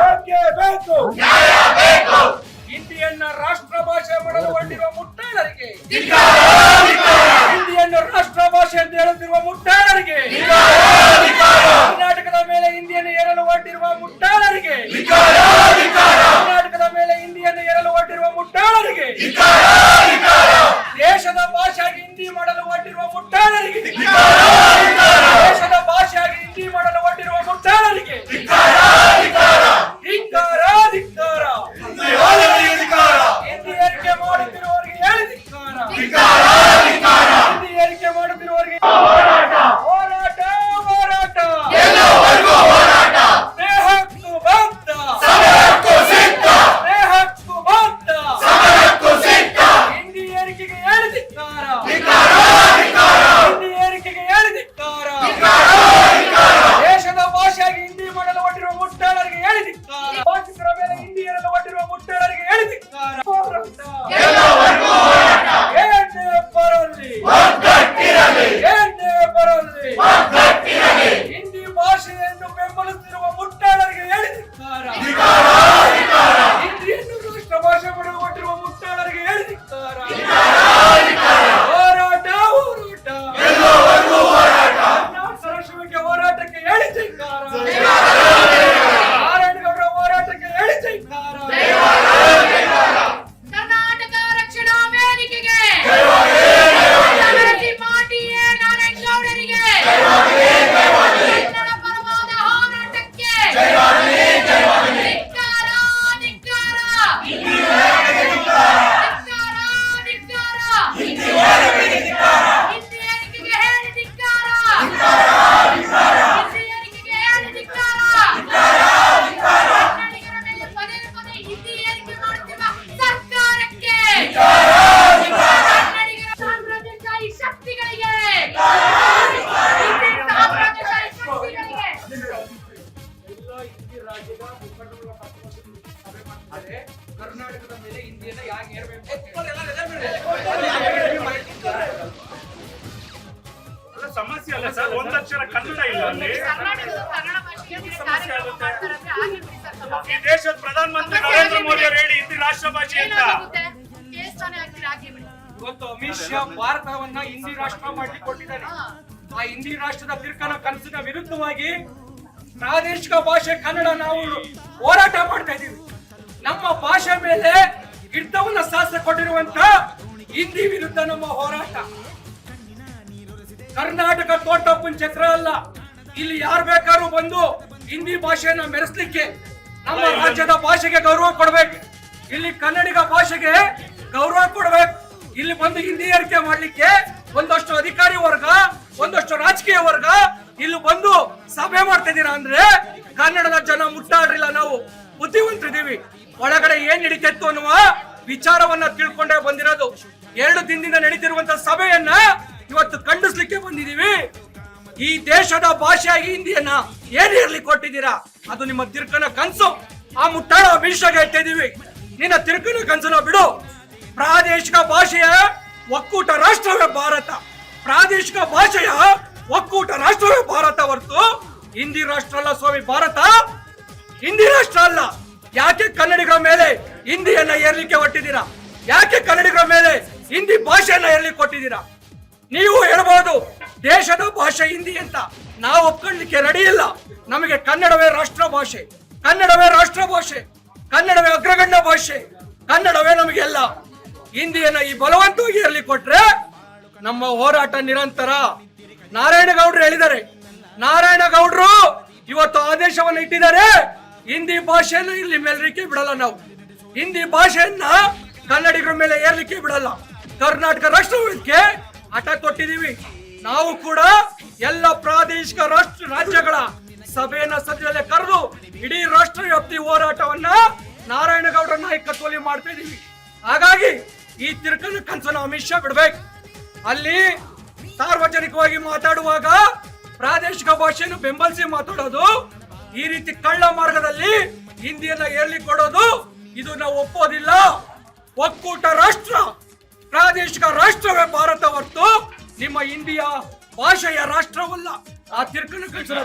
ಬೇಕೇ ಹಿಂದಿಯನ್ನ ರಾಷ್ಟ್ರ ಭಾಷೆ ಮಾಡಲು ಹೊರಟಿರುವ ಮುಟ್ಟಾಳರಿಗೆ ಹಿಂದಿಯನ್ನು ರಾಷ್ಟ್ರ ಭಾಷೆ ಎಂದು ಹೇಳುತ್ತಿರುವ ಮುಟ್ಟಾಳರಿಗೆ ಕರ್ನಾಟಕದ ಮೇಲೆ ಹಿಂದಿಯನ್ನು ಏರಲು ಹೊರಟಿರುವ ಮುಟ್ಟಾಳರಿಗೆ ಕರ್ನಾಟಕದ ಮೇಲೆ ಹಿಂದಿಯನ್ನು ಏರಲು ಹೊರಟಿರುವ ಮುಟ್ಟಾಳರಿಗೆ ದೇಶದ ಭಾಷೆಯಾಗಿ ರಾಜ್ಯದ ಮುಖಂಡರುಗಳ ಸಭೆ ಮಾಡ್ತಾರೆ. ಕರ್ನಾಟಕದ ಮೇಲೆ ಹಿಂದಿಯನ್ನ ಯಾಕೆ ಏರ್ಬೇಕು ಅಲ್ಲ ಸಮಸ್ಯೆ ಅಲ್ಲ ಸರ್ ಒಂದಕ್ಷರ ಕನ್ನಡ ಇಲ್ಲ ಅಲ್ಲಿ. ಸಮಸ್ಯೆ. ಈ ದೇಶದ ಪ್ರಧಾನಮಂತ್ರಿ ನರೇಂದ್ರ ಮೋದಿ ಅವರು ಹೇಳಿ ಹಿಂದಿ ರಾಷ್ಟ್ರ ಭಾಷೆ ಅಂತ. ಇವತ್ತು ಅಮಿತ್ ಶಾ ಭಾರತವನ್ನ ಹಿಂದಿ ರಾಷ್ಟ್ರ ಮಾಡಿ ಕೊಟ್ಟಿದ್ದಾರೆ. ಆ ಹಿಂದಿ ರಾಷ್ಟ್ರದ ತಿರ್ಕನ ಕನಸಿನ ವಿರುದ್ಧವಾಗಿ ಪ್ರಾದೇಶಿಕ ಭಾಷೆ ಕನ್ನಡ ನಾವು ಹೋರಾಟ ಮಾಡ್ತಾ ಇದ್ದೀವಿ. ನಮ್ಮ ಭಾಷೆ ಮೇಲೆ ಹಿಡಿತವನ್ನ ಶಾಸ್ತ್ರ ಕೊಟ್ಟಿರುವಂತ ಹಿಂದಿ ವಿರುದ್ಧ ನಮ್ಮ ಹೋರಾಟ. ಕರ್ನಾಟಕ ತೋಟಪ್ಪನ ಚಕ್ರ ಅಲ್ಲ. ಇಲ್ಲಿ ಯಾರು ಬೇಕಾದ್ರೂ ಬಂದು ಹಿಂದಿ ಭಾಷೆಯನ್ನ ಮೆರೆಸಲಿಕ್ಕೆ ನಮ್ಮ ರಾಜ್ಯದ ಭಾಷೆಗೆ ಗೌರವ ಕೊಡ್ಬೇಕು. ಇಲ್ಲಿ ಕನ್ನಡಿಗ ಭಾಷೆಗೆ ಗೌರವ ಕೊಡ್ಬೇಕು. ಇಲ್ಲಿ ಬಂದು ಹಿಂದಿ ಏರಿಕೆ ಮಾಡ್ಲಿಕ್ಕೆ ಒಂದಷ್ಟು ಅಧಿಕಾರಿ ವರ್ಗ ಒಂದಷ್ಟು ರಾಜಕೀಯ ವರ್ಗ ಇಲ್ಲಿ ಬಂದು ಸಭೆ ಮಾಡ್ತಾ ಇದೀರಾ ಅಂದ್ರೆ ಕನ್ನಡದ ಜನ ಮುಟ್ಟಾಡ್ರಿಲ್ಲ ನಾವು. ಬುದ್ಧಿವಂತರಿದ್ದೀವಿ ಒಳಗಡೆ ಏನ್ ನಡೀತಿತ್ತು ಅನ್ನುವ ವಿಚಾರವನ್ನ ತಿಳ್ಕೊಂಡೇ ಬಂದಿರೋದು. ಎರಡು ದಿನದಿಂದ ನಡೀತಿರುವಂತ ಸಭೆಯನ್ನ ಇವತ್ತು ಖಂಡಿಸ್ಲಿಕ್ಕೆ ಬಂದಿದೀವಿ ಈ ದೇಶದ ಭಾಷೆಯಾಗಿ ಹಿಂದಿಯನ್ನ ಏನ್ ಇರ್ಲಿ ಕೊಟ್ಟಿದ್ದೀರಾ ಅದು ನಿಮ್ಮ ತಿರ್ಕನ ಕನ್ಸು. ಆ ಮುಟ್ಟಾಳ ಅಭಿಷೇಕ ಇಟ್ಟಿದೀವಿ ನಿನ್ನ ತಿರ್ಕನ ಕನ್ಸನ ಬಿಡು. ಪ್ರಾದೇಶಿಕ ಭಾಷೆಯ ಒಕ್ಕೂಟ ರಾಷ್ಟ್ರವೇ ಭಾರತ. ಪ್ರಾದೇಶಿಕ ಭಾಷೆಯ ಒಕ್ಕೂಟ ರಾಷ್ಟ್ರವೇ ಭಾರತ ಹೊರತು ಹಿಂದಿ ರಾಷ್ಟ್ರ ಅಲ್ಲ ಸ್ವಾಮಿ, ಭಾರತ. ಹಿಂದಿ ರಾಷ್ಟ್ರ ಅಲ್ಲ. ಯಾಕೆ ಕನ್ನಡಿಗರ ಮೇಲೆ ಹಿಂದಿಯನ್ನ ಏರ್ಲಿಕ್ಕೆ ಹೊಟ್ಟಿದ್ದೀರಾ ಯಾಕೆ ಕನ್ನಡಿಗರ ಮೇಲೆ ಹಿಂದಿ ಭಾಷೆಯನ್ನ ಏರ್ಲಿಕ್ಕೆ ಕೊಟ್ಟಿದ್ದೀರಾ? ನೀವು ಹೇಳ್ಬೋದು, ದೇಶದ ಭಾಷೆ ಹಿಂದಿ ಅಂತ. ನಾವು ಒಪ್ಕೊಳ್ಳಿಕ್ಕೆ ರೆಡಿ ಇಲ್ಲ. ನಮಗೆ ಕನ್ನಡವೇ ರಾಷ್ಟ್ರ ಭಾಷೆ. ಕನ್ನಡವೇ ರಾಷ್ಟ್ರ ಭಾಷೆ. ಕನ್ನಡವೇ ಅಗ್ರಗಣ್ಯ ಭಾಷೆ. ಕನ್ನಡವೇ ನಮಗೆಲ್ಲ ಹಿಂದಿಯನ್ನ ಈ ಬಲವಂತವಾಗಿ ಇರಲಿ ಕೊಟ್ರೆ ನಮ್ಮ ಹೋರಾಟ ನಿರಂತರ ನಾರಾಯಣಗೌಡರು ಹೇಳಿದ್ದಾರೆ. ನಾರಾಯಣಗೌಡರು ಇವತ್ತು ಆದೇಶವನ್ನು ಇಟ್ಟಿದ್ದಾರೆ. ಹಿಂದಿ ಭಾಷೆಯನ್ನು ಇಲ್ಲಿ ಮೇಲ್ರಿಕೆ ಬಿಡಲ್ಲ ನಾವು. ಹಿಂದಿ ಭಾಷೆಯನ್ನ ಕನ್ನಡಿಗರ ಮೇಲೆ ಏರ್ಲಿಕ್ಕೆ ಬಿಡಲ್ಲ. ಕರ್ನಾಟಕ ರಾಷ್ಟ್ರಕ್ಕೆ ಹಠ ತೊಟ್ಟಿದೀವಿ ನಾವು ಕೂಡ ಎಲ್ಲ ಪ್ರಾದೇಶಿಕ ರಾಷ್ಟ್ರ ರಾಜ್ಯಗಳ ಸಭೆಯನ್ನ ಸದ್ಯದಲ್ಲೇ ಕರೆದು ಇಡೀ ರಾಷ್ಟ್ರ ವ್ಯಾಪ್ತಿ ಹೋರಾಟವನ್ನ ನಾರಾಯಣಗೌಡರ ನಾಯಕತ್ವದಲ್ಲಿ ಮಾಡ್ತಾ ಇದೀವಿ ಹಾಗಾಗಿ ಈ ತಿರ್ಕನ ಕನಸನ್ನು ಅಮಿತ್ ಶಾ ಬಿಡ್ಬೇಕು. ಅಲ್ಲಿ ಸಾರ್ವಜನಿಕವಾಗಿ ಮಾತಾಡುವಾಗ ಪ್ರಾದೇಶಿಕ ಭಾಷೆಯನ್ನು ಬೆಂಬಲಿಸಿ ಮಾತಾಡೋದು ಈ ರೀತಿ ಕಳ್ಳ ಮಾರ್ಗದಲ್ಲಿ ಹಿಂದಿಯನ್ನ ಏರ್ಲಿ ಕೊಡೋದು, ಇದು ನಾವು ಒಪ್ಪೋದಿಲ್ಲ. ಒಕ್ಕೂಟ ರಾಷ್ಟ್ರ, ಪ್ರಾದೇಶಿಕ ರಾಷ್ಟ್ರವೇ ಭಾರತ ಹೊರತು ನಿಮ್ಮ ಇಂಡಿಯಾ ಭಾಷೆಯ ರಾಷ್ಟ್ರವಲ್ಲ. ಆ ತಿರ್ಕನ ಕಲ್ಸನ